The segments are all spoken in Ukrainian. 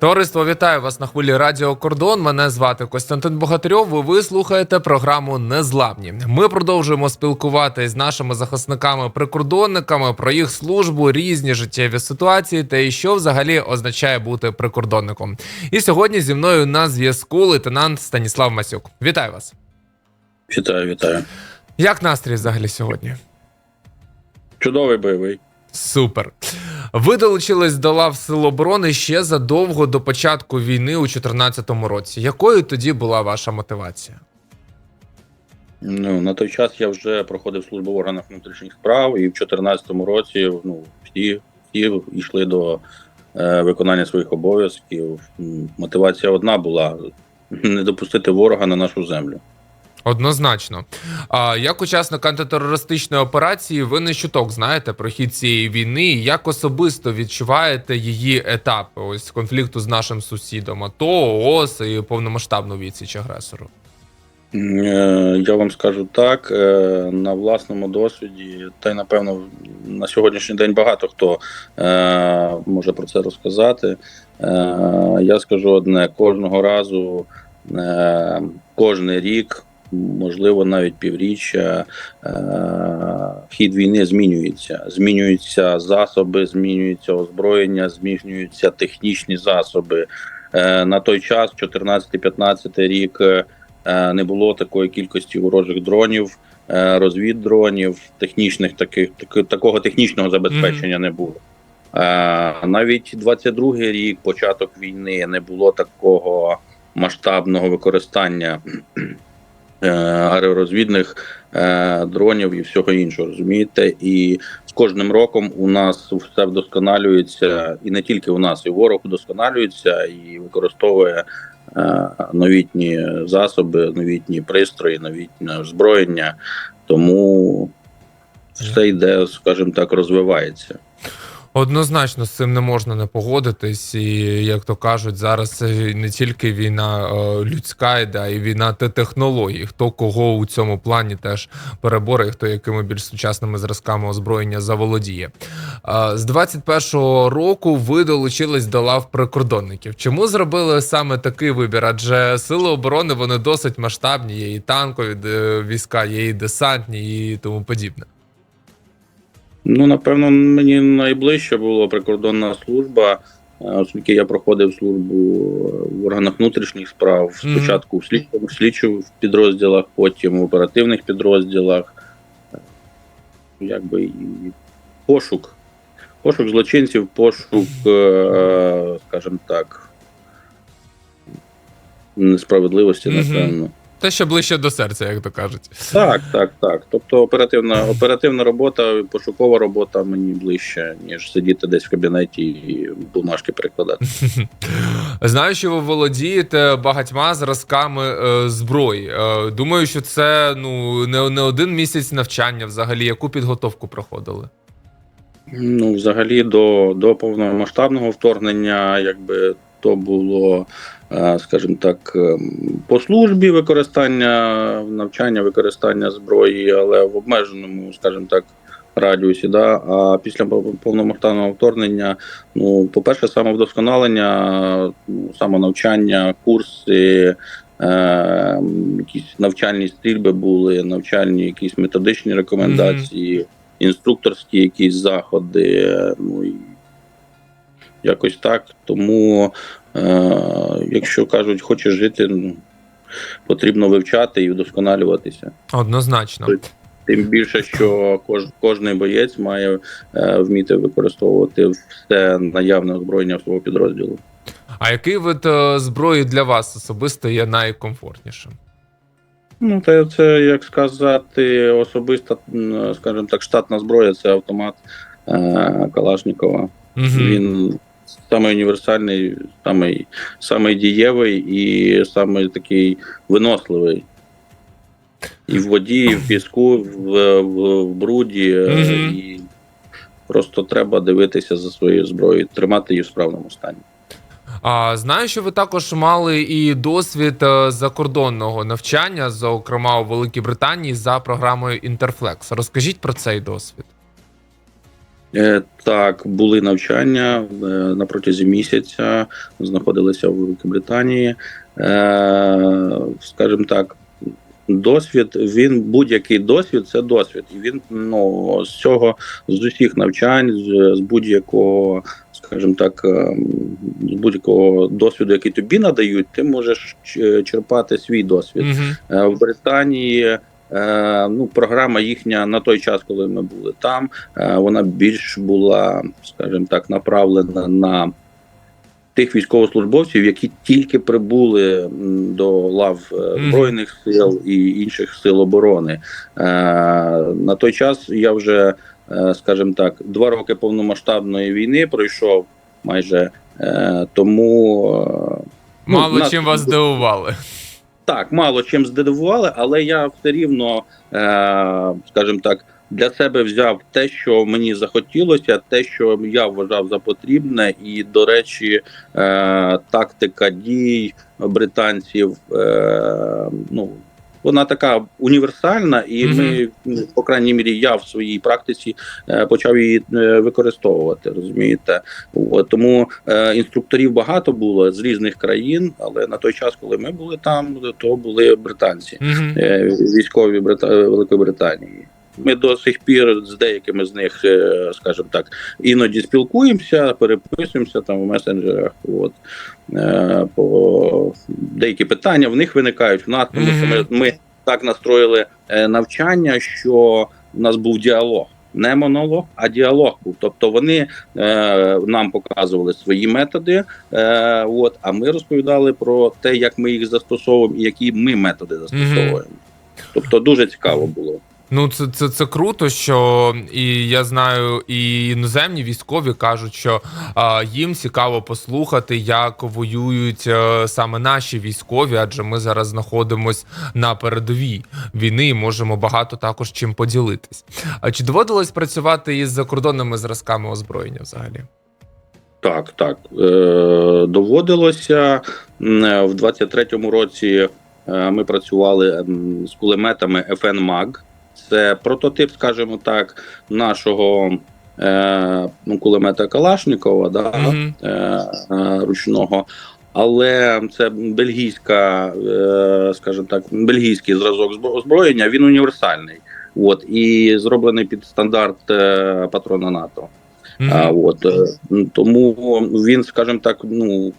Товариство, вітаю вас на хвилі Радіо Кордон. Мене звати Костянтин Богатирьов. Ви слухаєте програму Незламні. Ми продовжуємо спілкуватися з нашими захисниками-прикордонниками про їх службу, різні життєві ситуації та і що взагалі означає бути прикордонником. І сьогодні зі мною на зв'язку лейтенант Станіслав Масюк. Вітаю вас! Вітаю, вітаю. Як настрій взагалі сьогодні? Чудовий бойовий. Супер. Ви долучились до лав Сил оборони ще задовго до початку війни у 2014 році. Якою тоді була ваша мотивація? Ну на той час я вже проходив службу в органах внутрішніх справ, і в 2014 році ну всі всі йшли до е, виконання своїх обов'язків. Мотивація одна була не допустити ворога на нашу землю. Однозначно. А як учасник антитерористичної операції, ви не чуток знаєте про хід цієї війни, як особисто відчуваєте її етапи ось конфлікту з нашим сусідом, АТО, ООС і повномасштабну відсіч агресору? Е, Я вам скажу так, е, на власному досвіді, та й напевно на сьогоднішній день багато хто е, може про це розказати. Я скажу одне: кожного разу, кожний рік, можливо, навіть півріччя, е, хід війни змінюється. Змінюються засоби, змінюється озброєння, змінюються технічні засоби. Е, На той час, 14-15 рік. е, не було такої кількості ворожих дронів, розвіддронів, технічних таких такого технічного забезпечення не було. Навіть 22-й рік, початок війни, не було такого масштабного використання аеророзвідних е, дронів і всього іншого. Розумієте, і з кожним роком у нас все вдосконалюється, і не тільки у нас, і ворог вдосконалюється і використовує е, новітні засоби, новітні пристрої, новітнє озброєння. Тому все йде, скажімо так, розвивається. Однозначно з цим не можна не погодитись, і як то кажуть, зараз не тільки війна е, людська йде, а й війна те- технологій. Хто кого у цьому плані теж перебори, хто якими більш сучасними зразками озброєння заволодіє. Е, З 21-го року ви долучились до лав прикордонників. Чому зробили саме такий вибір? Адже сили оборони вони досить масштабні, є і танкові війська, є і десантні, і тому подібне. Ну, напевно, мені найближче була прикордонна служба, е, оскільки я проходив службу в органах внутрішніх справ, спочатку в слідчому в підрозділах, потім в оперативних підрозділах. Якби і пошук. Пошук злочинців, пошук, е, скажімо так, несправедливості, напевно. Те, що ближче до серця, як то кажуть. Так, так, так. Тобто оперативна, оперативна робота, пошукова робота мені ближче, ніж сидіти десь в кабінеті і бумажки перекладати. Знаю, що ви володієте багатьма зразками е, зброї. Е, думаю, що це ну не, не один місяць навчання взагалі. Яку підготовку проходили? Ну, взагалі, до, до повномасштабного вторгнення, якби то було, е, скажімо так, ем, по службі використання навчання, використання зброї, але в обмеженому, скажімо так, радіусі. Да? А після пов- повномасштабного вторгнення, ну, по-перше, самовдосконалення, ну, самонавчання, курси. Е, якісь навчальні стрільби були, навчальні якісь методичні рекомендації, інструкторські якісь заходи. е, Ну і якось так. Тому, е, якщо кажуть, хочеш жити, ну, потрібно вивчати і вдосконалюватися. Однозначно. Тим більше, що кож, кожний боєць має е, вміти використовувати все наявне озброєння свого підрозділу. А який вид е, зброї для вас особисто є найкомфортнішим? Ну, це, це як сказати, особиста, скажімо так, штатна зброя це автомат е, Калашникова. Мгм. Він самий універсальний, самий, самий дієвий і самий такий виносливий. І в воді, і в піску, в, в, в бруді. Мгм. І просто треба дивитися за своєю зброєю, тримати її в справному стані. А знаю, що ви також мали і досвід е, закордонного навчання, зокрема у Великій Британії, за програмою Interflex. Розкажіть про цей досвід. Е, Так, були навчання е, на протязі місяця, знаходилися в Великобританії. Е, Скажімо так, досвід, він будь-який досвід це досвід. І він ну, з цього, з усіх навчань, з, з будь-якого, скажімо так, е, з будь-якого досвіду, який тобі надають, ти можеш черпати свій досвід. Е, В Британії ну, програма їхня на той час, коли ми були там, е, вона більш була, скажімо так, направлена на тих військовослужбовців, які тільки прибули до лав е, Збройних сил і інших сил оборони. Е, На той час я вже, е, скажімо так, два роки повномасштабної війни пройшов майже. е, Тому е, Ну, Мало нас- чим вас здивували. Так, мало чим здивували, але я все рівно, е, скажімо так, для себе взяв те, що мені захотілося, те, що я вважав за потрібне, і, до речі, е, тактика дій британців, е, ну. Вона така універсальна, і Мгм. ми, ну, по крайній мірі, я в своїй практиці е, почав її е, використовувати. Розумієте, От, тому е, інструкторів багато було з різних країн, але на той час, коли ми були там, то були британці, mm -hmm. військові Брита... Великої Британії. Ми до сих пір з деякими з них, е, скажімо так, іноді спілкуємося, переписуємося там в месенджерах. От е, по деякі питання в них виникають в нас, тому що ми, ми так настроїли е, навчання, що в нас був діалог. Не монолог, а діалог був. Тобто вони е, нам показували свої методи, е, от, а ми розповідали про те, як ми їх застосовуємо і які ми методи застосовуємо. Тобто дуже цікаво було. Ну, це, це, це круто, що і я знаю, і іноземні військові кажуть, що а, їм цікаво послухати, як воюють е, саме наші військові, адже ми зараз знаходимось на передовій війни і можемо багато також чим поділитись. А чи доводилось працювати із закордонними зразками озброєння взагалі? Так, так. Е, доводилося е, в 23-му році. е, Ми працювали з кулеметами FN MAG. Це прототип, скажімо так, нашого е, ну, кулемета Калашникова, да, Мгм. е, е, ручного. Але це бельгійська, е, скажімо так, бельгійський зразок збро- озброєння, він універсальний. От, і зроблений під стандарт е, патрона НАТО. Мгм. А, от, е, тому він, скажімо так, ну.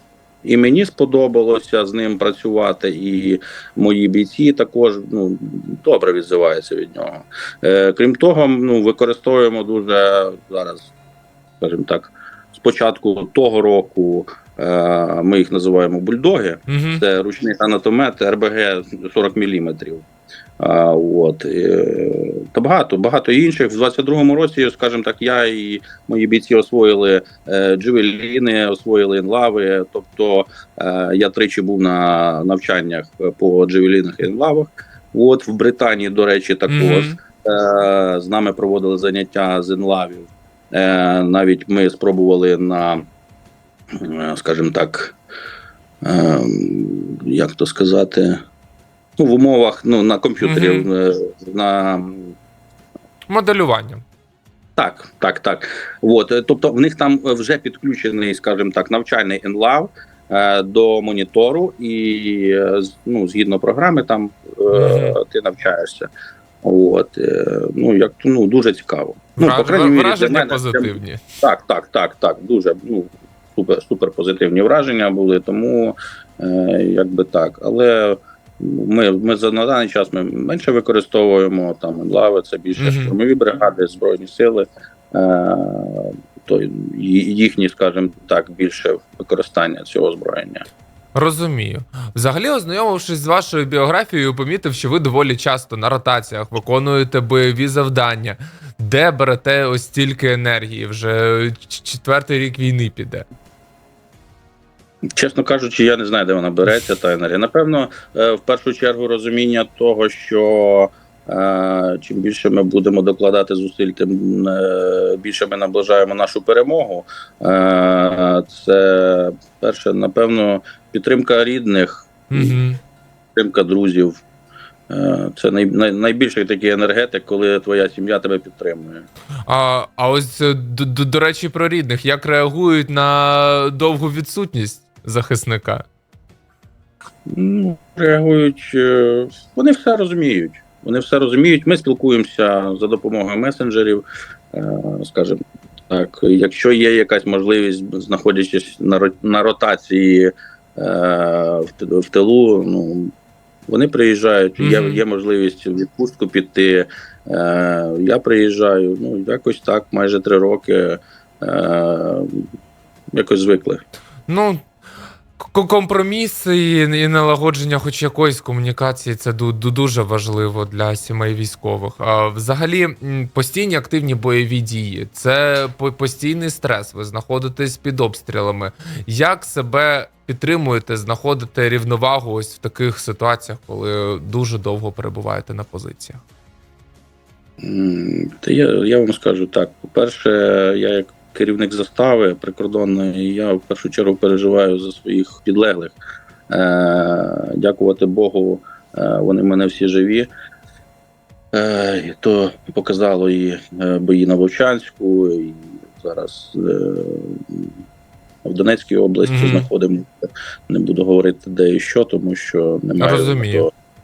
І мені сподобалося з ним працювати, і мої бійці також ну, добре відзиваються від нього. Е, крім того, ну, використовуємо дуже зараз, скажімо так, з початку того року е, ми їх називаємо бульдоги. Угу. Це ручний анатомет РБГ 40 мм. А, от, е, та багато, багато інших. В 22-му році, скажімо так, я і мої бійці освоїли е, джевеліни, освоїли інлави. Тобто е, я тричі був на навчаннях по джевелінах і інлавах. От в Британії, до речі, також е, з нами проводили заняття з інлавів. Е, навіть ми спробували на, е, скажімо так, е, як то сказати, ну, в умовах ну, на комп'ютері, е, на Моделювання. так, так, так. От, е, тобто в них там вже підключений, скажімо так, навчальний енлав е, до монітору, і е, ну, згідно програми, там е, ти навчаєшся. От, е, ну, як, ну, дуже цікаво. Ну, Вра- по крайній мірі, для мене, позитивні. Так, так, так, так. Дуже ну, супер, супер позитивні враження були, тому е, якби так. Але ми, ми за на даний час ми менше використовуємо там лави, це більше Мгм. штурмові бригади, збройні сили. Е, то їхні, скажімо так, більше використання цього озброєння. Розумію. Взагалі, ознайомившись з вашою біографією, помітив, що ви доволі часто на ротаціях виконуєте бойові завдання. Де берете ось стільки енергії? Вже четвертий рік війни піде. Чесно кажучи, я не знаю, де вона береться, та енергія. Напевно, е, в першу чергу розуміння того, що е, чим більше ми будемо докладати зусиль, тим е, більше ми наближаємо нашу перемогу. Це перше, напевно, підтримка рідних, Угу. підтримка друзів. Це най, най, найбільший такий енергетик, коли твоя сім'я тебе підтримує. А, а ось до, до речі, про рідних, як реагують на довгу відсутність захисника? Ну, реагують, е, вони все розуміють. Вони все розуміють. Ми спілкуємося за допомогою месенджерів. Е, Скажімо так, якщо є якась можливість, знаходячись на ротації е, в тилу, ну вони приїжджають. Є, є можливість в відпустку піти. Я приїжджаю. Ну якось так, майже три роки. Якось звикли. Ну, к- компроміси і, і налагодження хоч якоїсь комунікації це ду- ду- дуже важливо для сімей військових. А взагалі, постійні активні бойові дії це постійний стрес. Ви знаходитесь під обстрілами. Як себе підтримуєте, знаходите рівновагу ось в таких ситуаціях, коли дуже довго перебуваєте на позиціях? Та я, я вам скажу так. По-перше, я як керівник застави прикордонної, я в першу чергу переживаю за своїх підлеглих. Е, дякувати Богу, е, вони в мене всі живі. Е, то показало і е, бої на Вовчанську, і зараз е, в Донецькій області Мгм. знаходимося. Не буду говорити де і що, тому що немає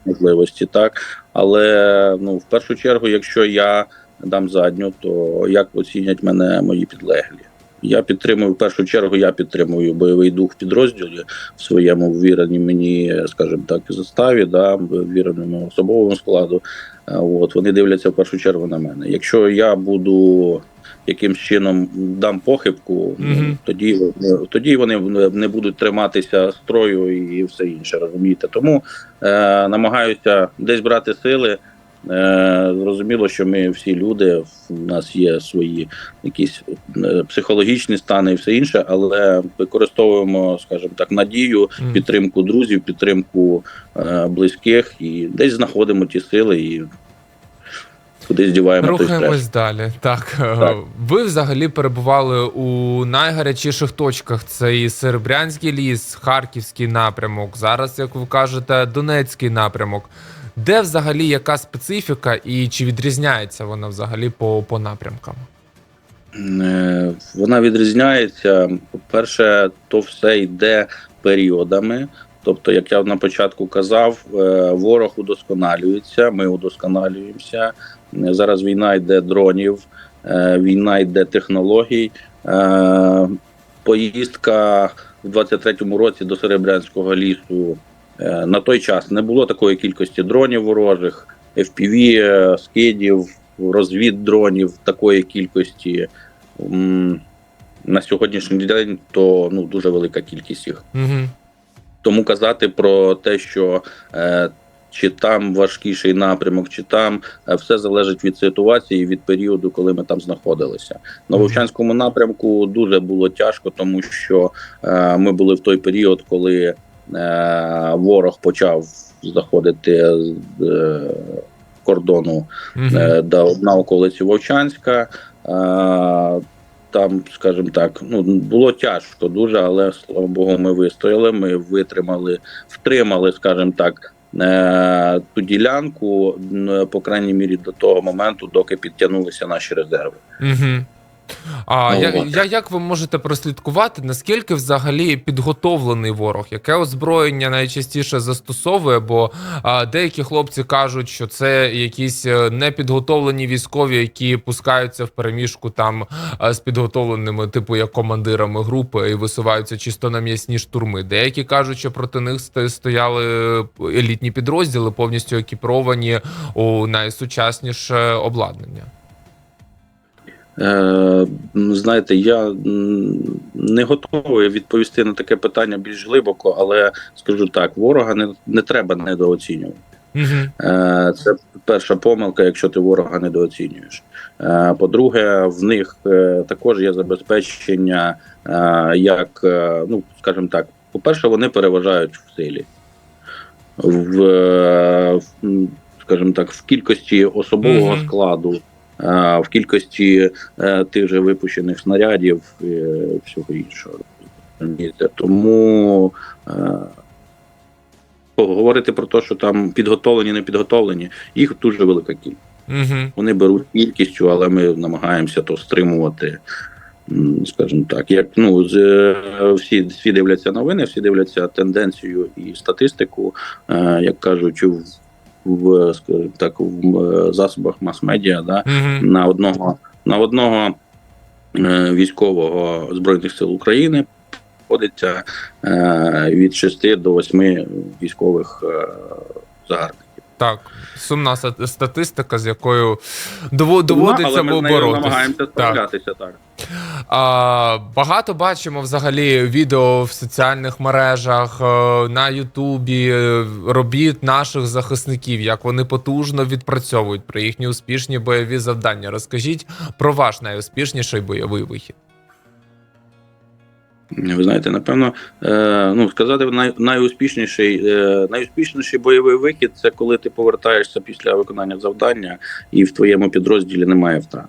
можливості, так. Але ну, в першу чергу, якщо я дам задню, то як оцінять мене мої підлеглі? Я підтримую в першу чергу, я підтримую бойовий дух в підрозділі в своєму ввіренні мені, скажімо так, заставі, да, ввіреному особовому складу. От вони дивляться в першу чергу на мене. Якщо я буду якимсь чином дам похибку, ну, Мгм. тоді тоді вони не будуть триматися строю і все інше. Розумієте? Тому е, намагаюся десь брати сили. Е, зрозуміло, що ми всі люди, в нас є свої якісь е, психологічні стани і все інше, але використовуємо, скажімо так, надію, підтримку друзів, підтримку е, близьких і десь знаходимо ті сили і кудись діваємо той стрес. Рухаємось далі. Так. Так. ви взагалі перебували у найгарячіших точках. Це і Серебрянський ліс, Харківський напрямок. Зараз, як ви кажете, Донецький напрямок. Де взагалі яка специфіка і чи відрізняється вона взагалі по, по напрямкам? Е, Вона відрізняється. По-перше, то все йде періодами. Тобто, як я на початку казав, е, ворог удосконалюється, ми удосконалюємося. Е, Зараз війна йде дронів, війна йде технологій. Поїздка в 23-му році до Серебрянського лісу на той час не було такої кількості дронів ворожих, FPV, е, скидів, розвіддронів такої кількості. На сьогоднішній день то ну дуже велика кількість їх. Угу. Тому казати про те, що е, чи там важкіший напрямок, чи там е, все залежить від ситуації, від періоду, коли ми там знаходилися. На. Вовчанському напрямку дуже було тяжко, тому що е, ми були в той період, коли е, ворог почав заходити з е, кордону е, до, на околиці Вовчанська. Е, Там, скажімо так, ну було тяжко дуже, але слава Богу, ми вистояли. Ми витримали, втримали, скажімо так, е, ту ділянку, по крайній мірі, до того моменту, доки підтягнулися наші резерви. Угу. А Ну, я, от. я, як ви можете прослідкувати, наскільки взагалі підготовлений ворог? Яке озброєння найчастіше застосовує? Бо а, деякі хлопці кажуть, що це якісь е, непідготовлені військові, які пускаються в переміжку там а, з підготовленими, типу як командирами групи, і висуваються чисто на м'ясні штурми. Деякі кажуть, що проти них стояли елітні підрозділи, повністю екіпіровані у найсучасніше обладнання. Е, м, знаєте, я не готовий відповісти на таке питання більш глибоко, але скажу так: ворога не, не треба недооцінювати. Угу. Е, Це перша помилка, якщо ти ворога недооцінюєш. Е, По-друге, в них також є забезпечення, як, ну скажімо так, по-перше, вони переважають в силі. В, скажімо так, в кількості особового складу, в кількості е, тих же випущених снарядів і всього іншого. Тому е, Говорити про те, що там підготовлені, не підготовлені, їх дуже велика кількість. Угу. Вони беруть кількістю, але ми намагаємося то стримувати. Скажімо так, як ну з е, всі, всі дивляться новини, всі дивляться тенденцію і статистику, е, як кажуть, в, в скажем так, в засобах мас-медіа, да, Угу. на одного на одного е, військового збройних сил України входиться е, від 6 до 8 військових е, загарбників. Так, сумна статистика, з якою доводиться Ну, але ми намагаємося справлятися так. А, багато бачимо взагалі відео в соціальних мережах, е, на Ютубі е, робіт наших захисників, як вони потужно відпрацьовують про їхні успішні бойові завдання. Розкажіть про ваш найуспішніший бойовий вихід. Ви знаєте, напевно, е, ну сказати най, найуспішніший, е, найуспішніший бойовий вихід це коли ти повертаєшся після виконання завдання, і в твоєму підрозділі немає втрат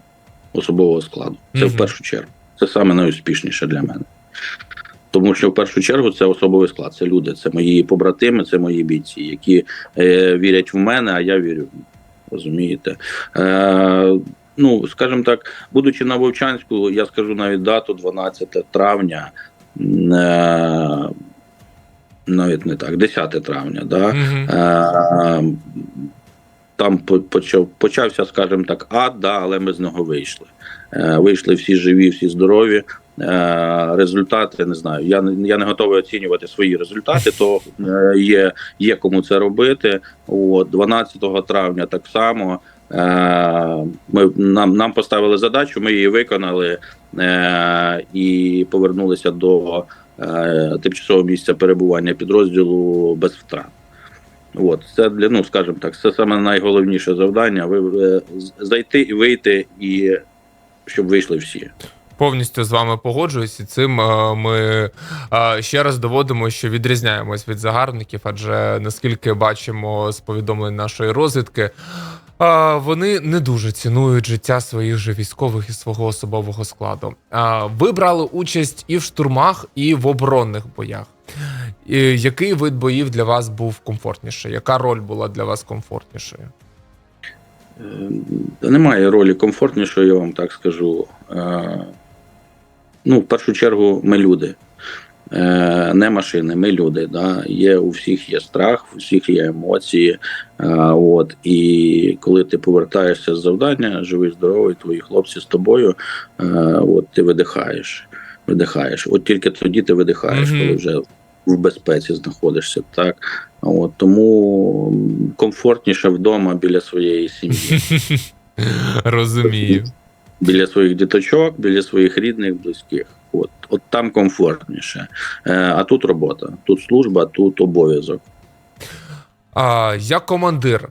особового складу. Це Мгм. в першу чергу. Це саме найуспішніше для мене. Тому що в першу чергу це особовий склад, це люди, це мої побратими, це мої бійці, які е, вірять в мене, а я вірю в них. Розумієте? Е, ну, скажімо так, будучи на Вовчанську, я скажу навіть дату 12 травня. Е, навіть не так, 10 травня, да? Е, там почав, почався, скажімо так, ад, да, але ми з нього вийшли. Е, вийшли всі живі, всі здорові. Е, результати не знаю. Я не я не готовий оцінювати свої результати, то е, є, є кому це робити. От 12 травня так само. Е, ми нам, нам поставили задачу, ми її виконали е, і повернулися до е, тимчасового місця перебування підрозділу без втрат. От це для ну, скажімо так, це саме найголовніше завдання. Ви зайти і вийти, і щоб вийшли всі. Повністю з вами погоджуюсь, і цим ми ще раз доводимо, що відрізняємось від загарбників, адже наскільки бачимо з повідомлень нашої розвідки, е, вони не дуже цінують життя своїх же військових і свого особового складу. Е, Ви брали участь і в штурмах, і в оборонних боях. І Який вид боїв для вас був комфортніший? Яка роль була для вас комфортнішою? Е, Та немає ролі комфортнішої, я вам так скажу. Е, Ну, в першу чергу, ми люди. Е, Не машини, ми люди. Да? Є, у всіх є страх, у всіх є емоції. Е, От, і коли ти повертаєшся з завдання, живий, здоровий, твої хлопці з тобою, е, от ти видихаєш. видихаєш. От тільки тоді ти видихаєш, коли вже в безпеці знаходишся. Так? От, тому комфортніше вдома біля своєї сім'ї. Розумію. біля своїх діточок, біля своїх рідних, близьких. От, от там комфортніше. Е, а тут робота, тут служба, тут обов'язок. А, як командир,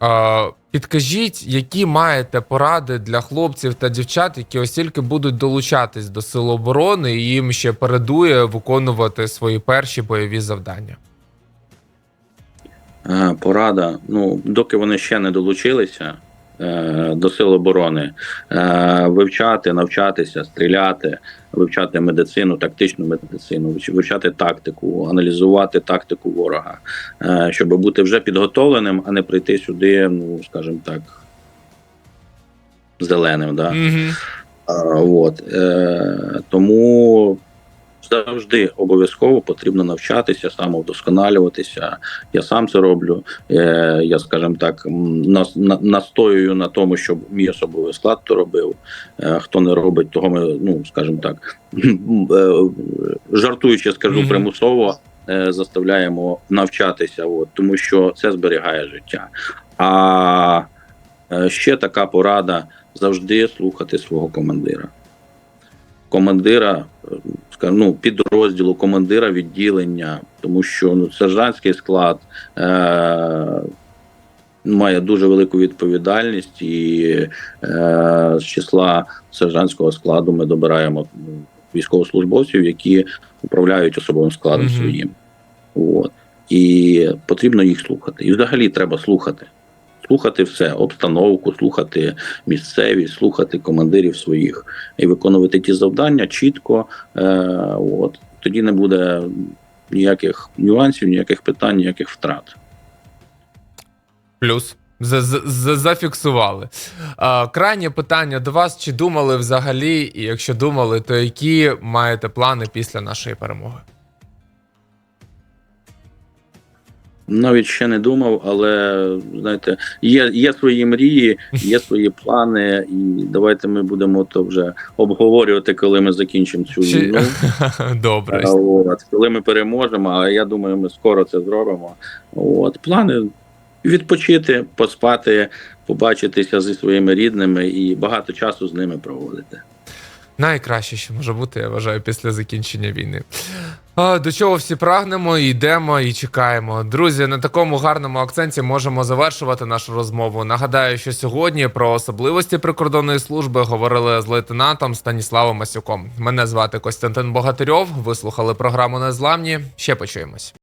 а, підкажіть, які маєте поради для хлопців та дівчат, які ось тільки будуть долучатись до сил оборони, і їм ще передує виконувати свої перші бойові завдання. Е, порада. Ну, доки вони ще не долучилися до сил оборони, е, вивчати, навчатися, стріляти, вивчати медицину, тактичну медицину, вивч- вивчати тактику, аналізувати тактику ворога, е, щоб бути вже підготовленим, а не прийти сюди, ну скажімо так, зеленим. Да? Угу. От, е, тому завжди обов'язково потрібно навчатися, самовдосконалюватися. Я сам це роблю. Е, я, скажімо так, настоюю на тому, щоб мій особовий склад то робив. Е, хто не робить, того ми, ну, скажімо так, е, жартуючи, скажу примусово. Заставляємо навчатися, от, тому що це зберігає життя. А ще така порада завжди слухати свого командира. Командира, е, ну, підрозділу, командира відділення, тому що ну, сержантський склад е, має дуже велику відповідальність, і е, з числа сержантського складу ми добираємо ну, військовослужбовців, які управляють особовим складом Мгм. своїм. От. І потрібно їх слухати. І взагалі треба слухати. Слухати все, обстановку, слухати місцевість, слухати командирів своїх і виконувати ті завдання чітко. Е, от. Тоді не буде ніяких нюансів, ніяких питань, ніяких втрат. Плюс. Зафіксували. Крайнє питання до вас: чи думали взагалі, і якщо думали, то які маєте плани після нашої перемоги? Навіть ще не думав, але знаєте, є, є свої мрії, є свої плани, і давайте ми будемо то вже обговорювати, коли ми закінчимо цю Чи- війну. Добре. От, коли ми переможемо, а я думаю, ми скоро це зробимо. От, плани відпочити, поспати, побачитися зі своїми рідними і багато часу з ними проводити. Найкраще, що може бути, я вважаю, після закінчення війни. До чого всі прагнемо, йдемо і чекаємо. Друзі, на такому гарному акценті можемо завершувати нашу розмову. Нагадаю, що сьогодні про особливості прикордонної служби говорили з лейтенантом Станіславом Масюком. Мене звати Костянтин Богатирьов. Ви слухали програму Незламні. Ще почуємось.